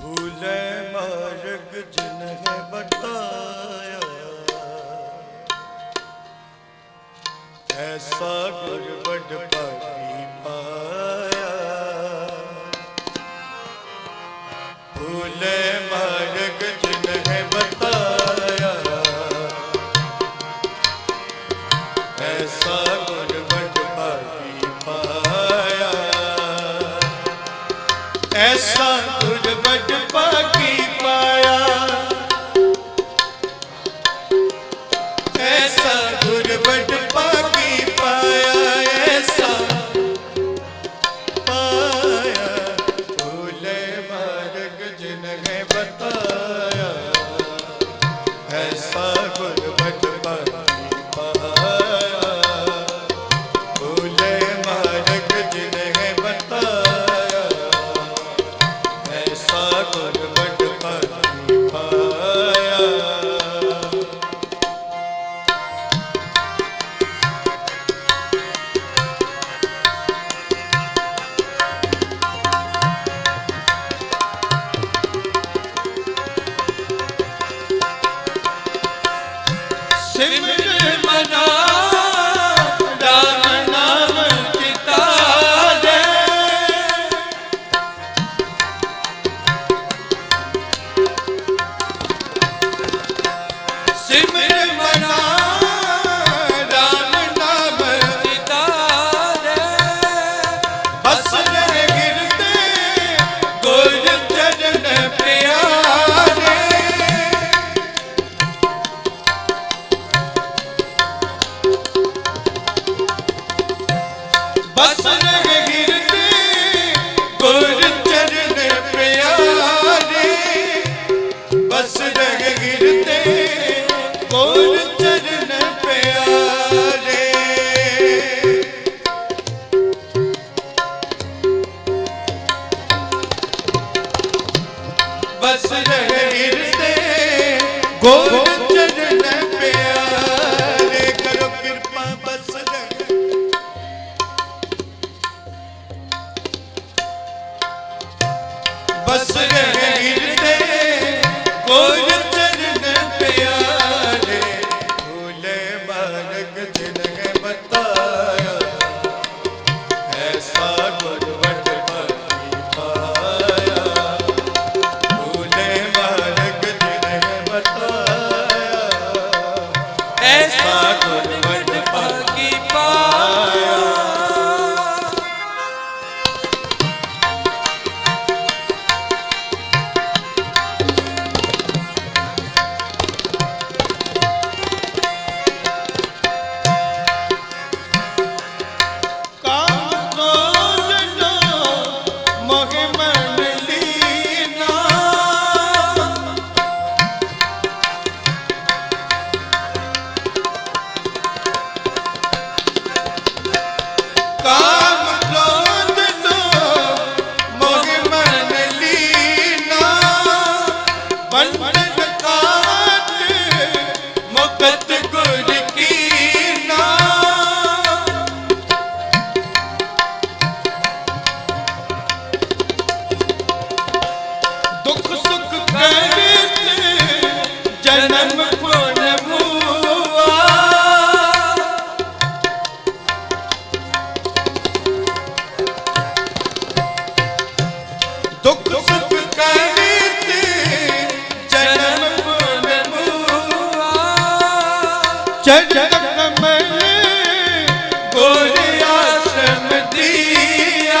भूले मार्ग जिन्हें बताया ऐसा गुर बड़ पापी पाया भूले ਐਸਾ ਤੁਝ ਵੱਡ ਪਾਕ सिमर मना ਬਸ ਰਹਿ ਹਿਰਦੇ ਗੁਰ ਚਰਨ ਪਿਆਰੇ। ਬਸ ਰਹਿ ਹਿਰਦੇ ਗੁਰ ਚਰਨ ਪਿਆਰੇ। ਬਸ ਰਹਿ ਹਿਰਦੇ ਗੁਰ ਚੜਕ ਮੈਂ ਗੋਰੀਆ ਸਮਦੀਆ